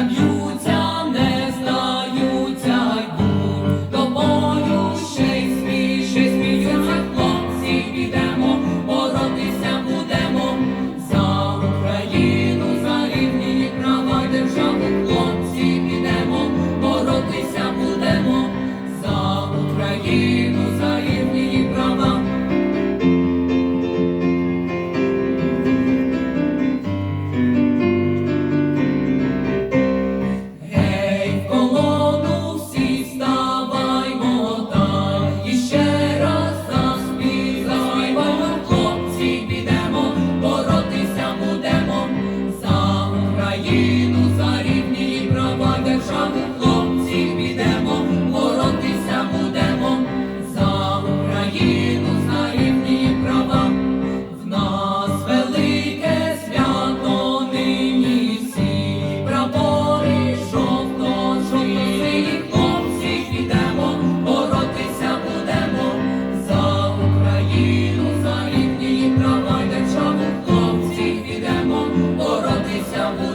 не б'ються, не здаються, йдуть тобою ще й смій, ще й сміються, хлопці підемо, боротися будемо. За Україну, за рівні права державу, хлопці підемо, боротися будемо. За Україну. 있어.